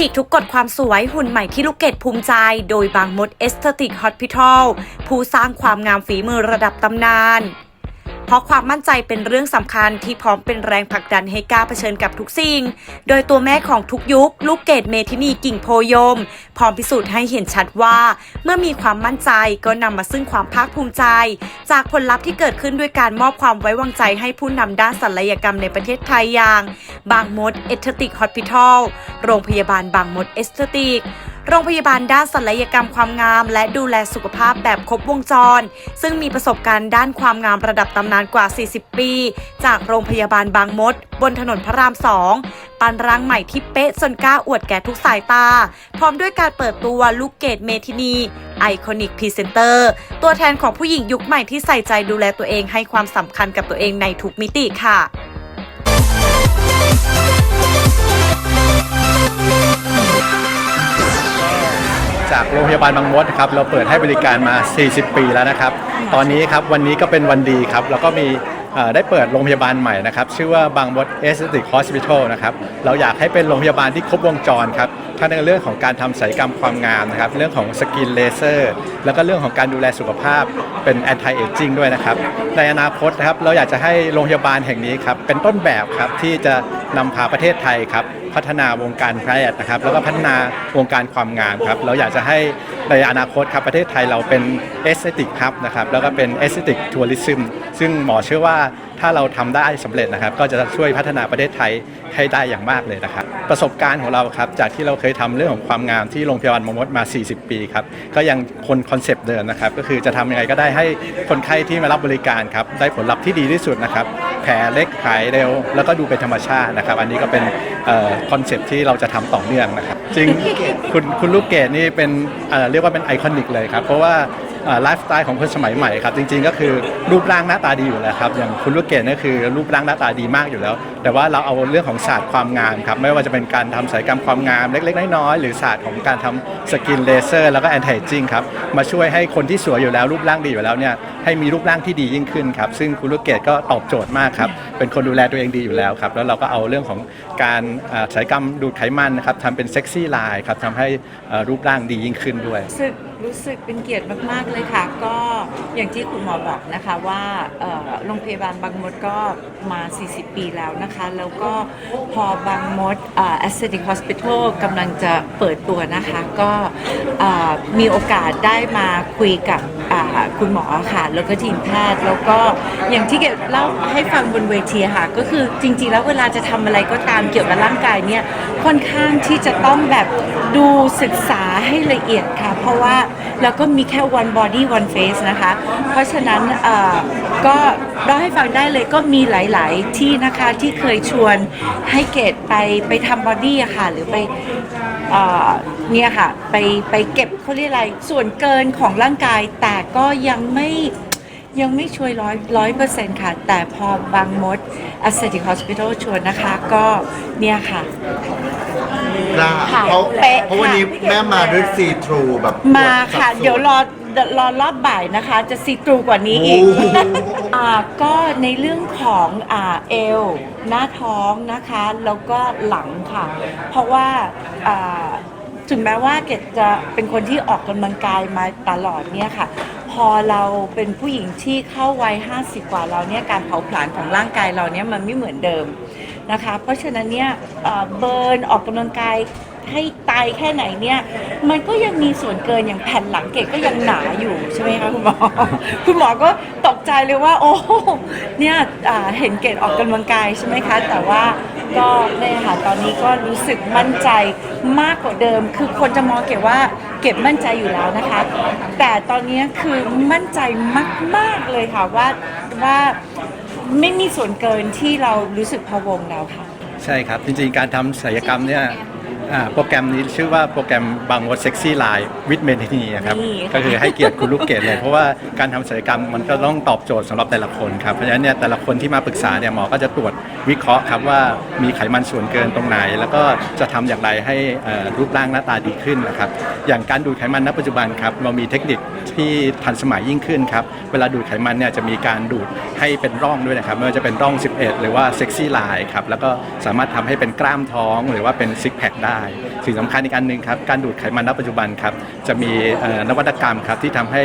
ฉีกทุกกฎความสวยหุ่นใหม่ที่ลูกเกดภูมิใจ โดยบางมดเอสเตติกฮอตพิทอลผู้สร้างความงามฝีมือระดับตำนาน เพราะความมั่นใจเป็นเรื่องสำคัญที่พร้อมเป็นแรงผลักดันให้กล้าเผชิญกับทุกสิ่ง โดยตัวแม่ของทุกยุค ลูกเกดเมทินีกิ่งโพยม พร้อมพิสูจน์ให้เห็นชัดว่า เมื่อมีความมั่นใจก็นำมาซึ่งความภาคภูมิใจ จากผลลัพธ์ที่เกิดขึ้นด้วยการมอบความไว้วางใจให้ผู้นำด้านศัลยกรรมในประเทศไทยอย่าง บางมดเอสเตติกฮอ p พิทอลโรงพยาบาลบางมดเอสเตติก โรงพยาบาลด้านศัลยกรรมความงาม และดูแลสุขภาพแบบครบวงจร ซึ่งมีประสบการณ์ด้านความงามระดับตำนานกว่า 40 ปี จากโรงพยาบาลบางมด บนถนนพระราม2ปันร่างใหม่ที่เป๊ะจนกล้าอวดแก่ทุกสายตา พร้อมด้วยการเปิดตัวลูกเกดเมทินีไอคอนิกพรีเซนเตอร์ตัวแทนของผู้หญิงยุคใหม่ที่ใส่ใจดูแลตัวเองให้ความสำคัญกับตัวเองในทุกมิติค่ะ จากโรงพยาบาลบางมดครับเราเปิดให้บริการมา 40 ปีแล้วนะครับ ตอนนี้ครับวันนี้ก็เป็นวันดีครับแล้วก็มีเอ่อได้เปิดโรงพยาบาลใหม่นะครับ ชื่อว่าบางมดเอสติคอสพิทอลนะครับ เราอยากให้เป็นโรงพยาบาลที่ครบวงจรครับทั้งในเรื่องของการทำศัลยกรรมความงามนะครับ เรื่องของสกินเลเซอร์ แล้วก็เรื่องของการดูแลสุขภาพเป็น anti aging ด้วยนะครับ ในอนาคตนะครับเราอยากจะให้โรงพยาบาลแห่งนี้ครับเป็นต้นแบบครับที่จะนำพาประเทศไทยครับพัฒนาวงการแพทย์นะครับ แล้วก็พัฒนาวงการความงามครับเราอยากจะให้ในอนาคตครับประเทศไทยเราเป็นเอสเตติกครับนะครับแล้วก็เป็นเอสเตติกทัวริซึมซึ่งหมอเชื่อว่า ถ้าเราทำได้สำเร็จนะครับ ก็จะช่วยพัฒนาประเทศไทยให้ได้อย่างมากเลยนะครับ ประสบการณ์ของเราครับจากที่เราเคยทำเรื่องของความงามที่โรงพยาบาลมมดมา 40 ปีครับก็ยังคนคอนเซปต์เดิมนะครับ ก็คือจะทำยังไงก็ได้ให้คนไข้ที่มารับบริการครับได้ผลลัพธ์ที่ดีที่สุดนะครับแผลเล็กหายเร็ว แล้วก็ดูเป็นธรรมชาตินะครับ อันนี้ก็เป็นคอนเซปต์ที่เราจะทำต่อเนื่องนะครับจริงคุณคุณลูกเกดนี่เป็นเเรียกว่าเป็นไอคอนิกเลยครับเพราะว่า ไลฟ์สไตล์ของคนสมัยใหม่ครับจริง ๆ ก็คือรูปร่างหน้าตาดีอยู่แล้วครับอย่างคุณลูกเกดนี่คือรูปร่างหน้าตาดีมากอยู่แล้ว แต่ว่าเราเอาเรื่องของศาสตร์ความงามครับไม่ว่าจะเป็นการทำศัลยกรรมความงามเล็ก ๆ น้อยๆหรือศาสตร์ของการทำสกินเลเซอร์ แล้วก็แอนตี้จิ้งครับมาช่วยให้คนที่สวยอยู่แล้วรูปร่างดีอยู่แล้วเนี่ยให้มีรูปร่างที่ดียิ่งขึ้นครับซึ่งคุณลูกเกดก็ตอบโจทย์มากครับเป็นคนดูแลตัวเองดีอยู่แล้วครับแล้วเราก็เอาเรื่องของการอ่าศัลยกรรมดูดไขมันนะครับทำเป็นเซ็กซี่ไลน์ครับทำให้เอ่อรูปร่างดียิ่งขึ้นด้วย รู้สึก รู้สึกเป็นเกียรติมาก ๆ เลยค่ะ ก็อย่างที่คุณหมอบอกนะคะว่าโรงพยาบาลบางมดก็มา 40 ปีแล้วนะคะ แล้วก็พอบางมดเอ่อ Aesthetic Hospital กำลังจะเปิดตัวนะคะ ก็มีโอกาสได้มาคุยกับคุณหมอค่ะ แล้วก็ทีมแพทย์ แล้วก็อย่างที่เกดเล่าให้ฟังบนเวทีค่ะ ก็คือจริง ๆ แล้วเวลาจะทำอะไรก็ตามเกี่ยวกับร่างกายเนี่ยค่อนข้างที่จะต้องแบบดูศึกษาให้ละเอียดค่ะ เพราะว่า เราก็มีแค่ one body one face นะคะ เพราะฉะนั้นก็เล่าให้ฟังได้เลยก็มีหลาย ๆ ที่นะคะที่เคยชวนให้เกดไปไปทำบอดี้ค่ะ หรือไปเนี่ยค่ะ ไปไปเก็บเขาเรียกอะไรส่วนเกินของร่างกาย แต่ก็ยังไม่ยังไม่ช่วยร้อยร้อยเปอร์เซ็นต์ค่ะ แต่พอบางมด Aesthetic Hospital ชวนนะคะ ก็เนี่ยค่ะ กล้าค่ะเพราะเป๊ะเพราะวันนี้ค่ะ แม่มาด้วยซีทรูแบบมาค่ะสัสุเดี๋ยวรอรอรอบบ่ายนะคะ จะซีตรูกว่านี้อีกโอ้โหอ่าก็ในเรื่องของอ่าเอว หน้าท้องนะคะ แล้วก็หลังค่ะ เพราะว่าอ่าถึงแม้ว่าเกดจะเป็นคนที่ออกกำลังกายมาตลอดเนี่ยค่ะ พอเราเป็นผู้หญิงที่เข้าวัย50 กว่าเราเนี่ยการเผาผลาญของร่างกายเราเนี่ยมันไม่เหมือนเดิม นะคะ เพราะฉะนั้นเนี่ยเบิร์นออกกำลังกายให้ตายแค่ไหนเนี่ยมันก็ยังมีส่วนเกินอย่างแผ่นหลังเกดก็ยังหนาอยู่ใช่ไหมคะคุณหมอคุณหมอก็ตกใจเลยว่า โอ้เนี่ยเห็นเกดออกกำลังกายใช่ไหมคะ แต่ว่าก็เนี่ยค่ะตอนนี้ก็รู้สึกมั่นใจมากกว่าเดิม คือคนจะมองเกดว่าเก็บมั่นใจอยู่แล้วนะคะ แต่ตอนนี้คือมั่นใจมาก ๆเลยค่ะว่าว่า ไม่มีส่วนเกินที่เรารู้สึกพะวงแล้วค่ะ ใช่ครับ จริงๆ การทำศัลยกรรมเนี่ยอ่าโปรแกรมนี้ชื่อว่าโปรแกรมบางมดเซ็กซี่ไลน์วิดเมนทีนีครับ นี่ค่ะ ก็คือให้เกียรติคุณลูกเกดเลย เพราะว่าการทำศัลยกรรมมันก็ต้องตอบโจทย์สำหรับแต่ละคนครับ เพราะฉะนั้นเนี่ยแต่ละคนที่มาปรึกษาเนี่ยหมอก็จะตรวจ วิเคราะห์ครับว่ามีไขมันส่วนเกินตรงไหน แล้วก็จะทำอย่างไรให้รูปร่างหน้าตาดีขึ้นนะครับอย่างการดูดไขมันณปัจจุบันครับเรามีเทคนิคที่ทันสมัยยิ่งขึ้นครับเวลาดูดไขมันเนี่ยจะมีการดูดให้เป็นร่องด้วยนะครับไม่ว่าจะเป็นร่อง 11 หรือว่าเซ็กซี่ไลน์ครับแล้วก็สามารถทำให้เป็นกล้ามท้องหรือว่าเป็นซิกแพคได้สิ่งสำคัญอีกอันหนึ่งครับการดูดไขมันณปัจจุบันครับจะมีนวัตกรรมครับที่ทำให้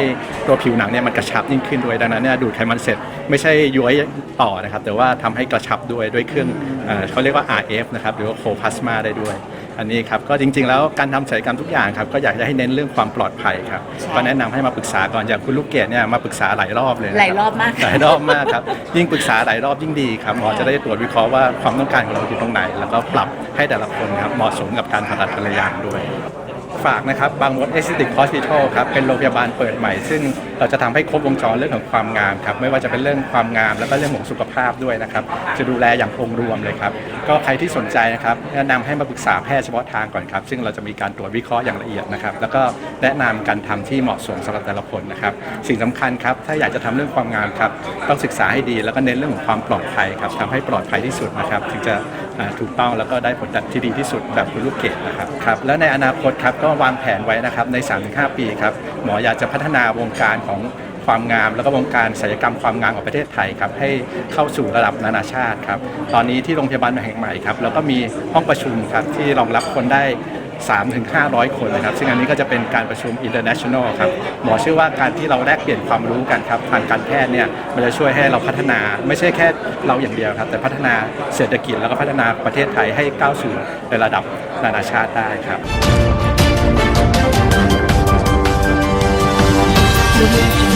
ตัวผิวหนังเนี่ยมันกระชับยิ่งขึ้นด้วยดังนั้นเนี่ยดูดไขมันเสร็จ ไม่ใช่ย้วยต่อนะครับแต่ว่าทำให้กระชับด้วยด้วยเครื่องเอ่อเขาเรียกว่า RF นะครับหรือว่าโคพลาสมาได้ด้วย อันนี้ครับก็จริงๆ แล้วการทำศัลยกรรมทุกอย่างครับก็อยากจะให้เน้นเรื่องความปลอดภัยครับใช่ก็แนะนำให้มาปรึกษาก่อนอย่างคุณลูกเกดเนี่ยมาปรึกษาหลายรอบเลยนะคหลายรอบมาก หลายรอบมากครับยิ่งปรึกษาหลายรอบยิ่งดีครับหมอจะได้ตรวจวิเคราะห์ว่าความต้องการของเราอยู่ตรงไหน แล้วก็ปรับให้แต่ละคนครับเหมาะสมกับการผ่าตัดแต่ละอย่างด้วย ฝากนะครับบางมดเอสติกฮอสพิทอลครับเป็นโรงพยาบาลเปิดใหม่ซึ่ง เราจะทำให้ครบวงจรเรื่องของความงามครับไม่ว่าจะเป็นเรื่องความงามแล้วก็เรื่องของสุขภาพด้วยนะครับจะดูแลอย่างองค์รวมเลยครับก็ใครที่สนใจนะครับแนะนำให้มาปรึกษาแพทย์เฉพาะทางก่อนครับซึ่งเราจะมีการตรวจวิเคราะห์อย่างละเอียดนะครับแล้วก็แนะนำการทำที่เหมาะสมสำหรับแต่ละคนนะครับสิ่งสำคัญครับถ้าอยากจะทำเรื่องความงามครับต้องศึกษาให้ดีแล้วก็เน้นเรื่องของความปลอดภัยครับทำให้ปลอดภัยที่สุดนะครับถึงจะถูกต้องแล้วก็ได้ผลลัพธ์ที่ดีที่สุดแบบคุณลูกเกดนะครับครับแล้วในอนาคตครับก็วางแผนไว้นะครับใน 3-5 ปีครับหมออยากจะพัฒนาวงการของความงาม แล้วก็วงการศัลยกรรมความงามของประเทศไทยครับให้เข้าสู่ระดับนานาชาติครับตอนนี้ที่โรงพยาบาลแห่งใหม่ครับแล้วก็มีห้องประชุมครับที่รองรับคนได้3ถึง500 คนนะครับ ซึ่งอันนี้ก็จะเป็นการประชุม international ครับหมอเชื่อว่าการที่เราแลกเปลี่ยนความรู้กันครับทางการแพทย์เนี่ยมันจะช่วยให้เราพัฒนาไม่ใช่แค่เราอย่างเดียวครับ แต่พัฒนาเศรษฐกิจแล้วก็พัฒนาประเทศไทยให้ก้าวสู่ในระดับนานาชาติได้ครับ Absolute